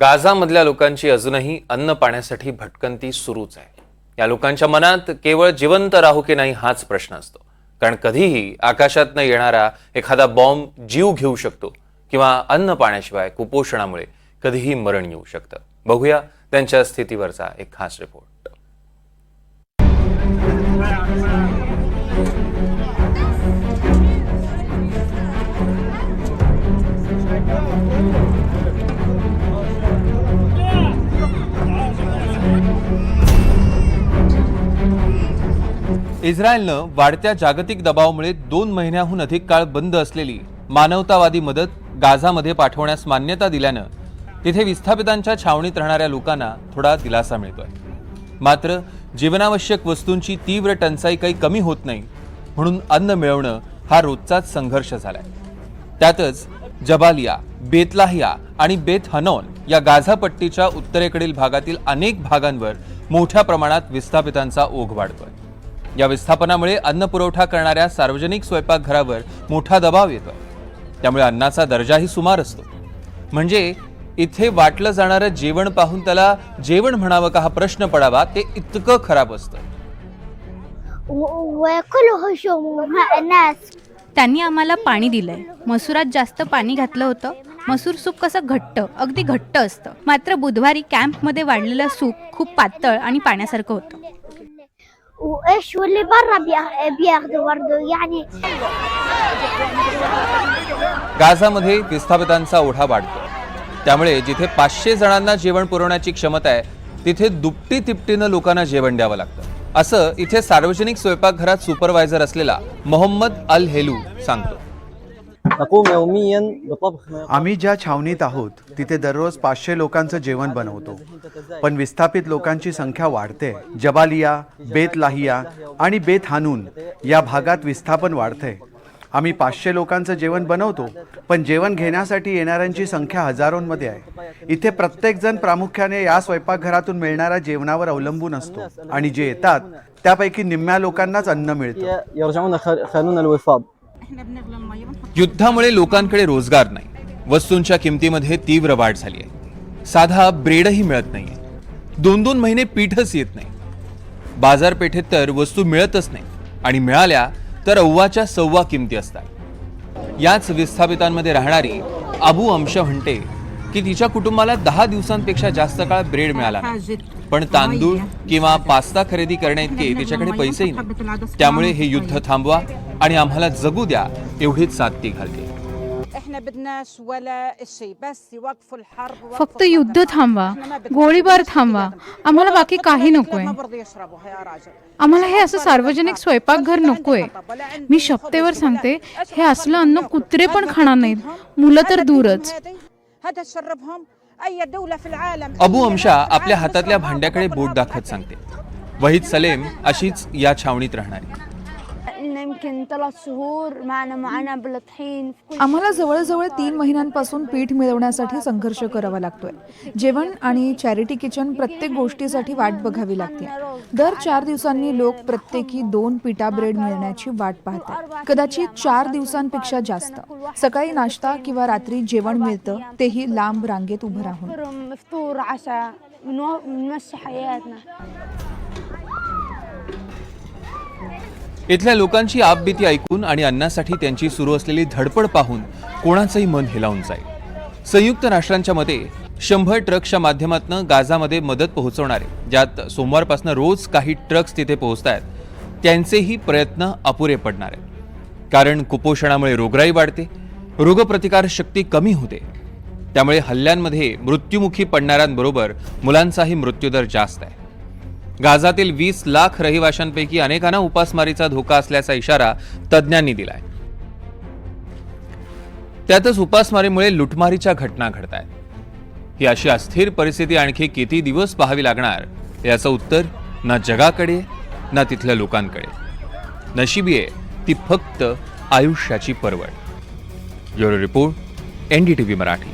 गाझामधल्या लोकांची अजूनही अन्न पाण्यासाठी भटकंती सुरूच आहे. या लोकांच्या मनात केवळ जिवंत राहू की नाही हाच प्रश्न असतो. कारण कधीही आकाशातनं येणारा एखादा बॉम्ब जीव घेऊ शकतो किंवा अन्न पाण्याशिवाय कुपोषणामुळे कधीही मरण येऊ शकतं. बघूया त्यांच्या स्थितीवरचा एक खास रिपोर्ट. इस्रायलनं वाढत्या जागतिक दबावामुळे दोन महिन्याहून अधिक काळ बंद असलेली मानवतावादी मदत गाझामध्ये पाठवण्यास मान्यता दिल्यानं तिथे विस्थापितांच्या छावणीत राहणाऱ्या लोकांना थोडा दिलासा मिळतोय. मात्र जीवनावश्यक वस्तूंची तीव्र टंचाई काही कमी होत नाही म्हणून अन्न मिळवणं हा रोजचाच संघर्ष झालाय. त्यातच जबालिया बेतलाहिया आणि बेत हनॉन या गाझापट्टीच्या उत्तरेकडील भागातील अनेक भागांवर मोठ्या प्रमाणात विस्थापितांचा ओघ वाढतोय. या विस्थापनामुळे अन्न पुरवठा करणाऱ्या सार्वजनिक स्वयंपाकघरावर मोठा दबाव येतोय त्यामुळे अन्नाचा दर्जाही सुमार असतो म्हणजे इथे वाटलं जाणारं जेवण पाहून त्याला जेवण म्हणावं का हा प्रश्न पडावा ते इतकं खराब असतं و- وياكلوا هشوم الناس त्यांनी आम्हाला पाणी दिलंय मसुरात जास्त पाणी घातलं होतं मसूर सूप कसं घट्ट अगदी घट्ट असतं मात्र बुधवारी कॅम्पमध्ये वाढलेलं सूप खूप पातळ आणि पाण्यासारखं होतं وايش واللي برا بيا- بياخذوا برضه يعني गाझामध्ये विस्थापितांचा ओढा वाढतो त्यामुळे जिथे पाचशे जणांना जेवण पुरवण्याची क्षमता आहे तिथे दुपटी तिपटीनं लोकांना जेवण द्यावं लागतं असं इथे सार्वजनिक स्वयंपाकघरात सुपरवायझर असलेला मोहम्मद अल हेलू सांगतो आम्ही ज्या छावणीत आहोत तिथे दररोज पाचशे लोकांचं जेवण बनवतो. पण विस्थापित लोकांची संख्या वाढते. जबालिया बेत लाहिया आणि बेत हानून या भागात विस्थापन वाढतंय. आम्ही पाचशे लोकांचं जेवण बनवतो पण जेवण घेण्यासाठी येणाऱ्यांची संख्या हजारोंमध्ये आहे. इथे प्रत्येक जण प्रामुख्याने या स्वयंपाकघरातून मिळणाऱ्या जेवणावर अवलंबून असतो आणि जे येतात त्यापैकी निम्म्या लोकांनाच अन्न मिळतं. युद्धामुळे लोकांकडे रोजगार नाही. वस्तूंच्या किमतीमध्ये तीव्र वाढ झाली आहे. साधा ब्रेडही मिळत नाहीये. दोन दोन महिने पीठच येत नाही. बाजारपेठेत तर वस्तू मिळतच नाही आणि मिळाल्या तर अव्वाच्या सव्वा किमती असतात. याच विस्थापितांमध्ये राहणारी अबू अंश म्हणते की तिच्या कुटुंबाला दहा दिवसांपेक्षा जास्त काळ ब्रेड मिळाला पण तांदूळ किंवा पास्ता खरेदी करण्याइतके तिच्याकडे पैसेही नाही. त्यामुळे हे युद्ध थांबवा आणि आम्हाला जगू द्या एवढीच साथ ती घालते फक्त युद्ध थांबवा गोळीबार थांबवा. आम्हाला बाकी काही नकोय. आम्हाला हे असं सार्वजनिक स्वयंपाकघर नकोय. मी शपथेवर सांगते हे असलं अन्न कुत्रे पण खाणार नाहीत. मुलं तर दूरच. अबू अमशा आपल्या हातातल्या भांड्याकडे बोट दाखवत सांगते. वहीद सलेम अशीच या छावणीत राहणारी. आम्हाला जवळजवळ तीन महिन्यांपासून पीठ मिळवण्यासाठी संघर्ष करावा लागतोय. जेवण आणि चॅरिटी किचन प्रत्येक गोष्टीसाठी वाट बघावी लागते. दर चार दिवसांनी लोक प्रत्येकी दोन पिटा ब्रेड मिळण्याची वाट पाहतात. कदाचित चार दिवसांपेक्षा जास्त. सकाळी नाश्ता किंवा रात्री जेवण मिळतं तेही लांब रांगेत उभं राहून. इथल्या लोकांची आपबीती ऐकून आणि अन्नासाठी त्यांची सुरू असलेली धडपड पाहून कोणाचंही मन हेलावून जाईल. संयुक्त राष्ट्रांच्या मते शंभर ट्रक्सच्या माध्यमातून गाझामध्ये मदत पोहोचवणारे ज्यात सोमवारपासून रोज काही ट्रक्स तिथे पोहोचत आहेत त्यांचेही प्रयत्न अपुरे पडणार आहेत. कारण कुपोषणामुळे रोगराई वाढते. रोगप्रतिकार शक्ती कमी होते. त्यामुळे हल्ल्यांमध्ये मृत्युमुखी पडणाऱ्यांबरोबर मुलांचाही मृत्यूदर जास्त आहे. गाझातील वीस लाख रहिवाशांपैकी अनेकांना उपासमारीचा धोका असल्याचा इशारा तज्ज्ञांनी दिलाय. त्यातच उपासमारीमुळे लुटमारीच्या घटना घडत आहेत ही अशी अस्थिर परिस्थिती आणखी किती दिवस पाहावी लागणार याचं उत्तर ना जगाकडे ना तिथल्या लोकांकडे. नशिबी आहे ती फक्त आयुष्याची परवड. Bureau report NDTV Marathi.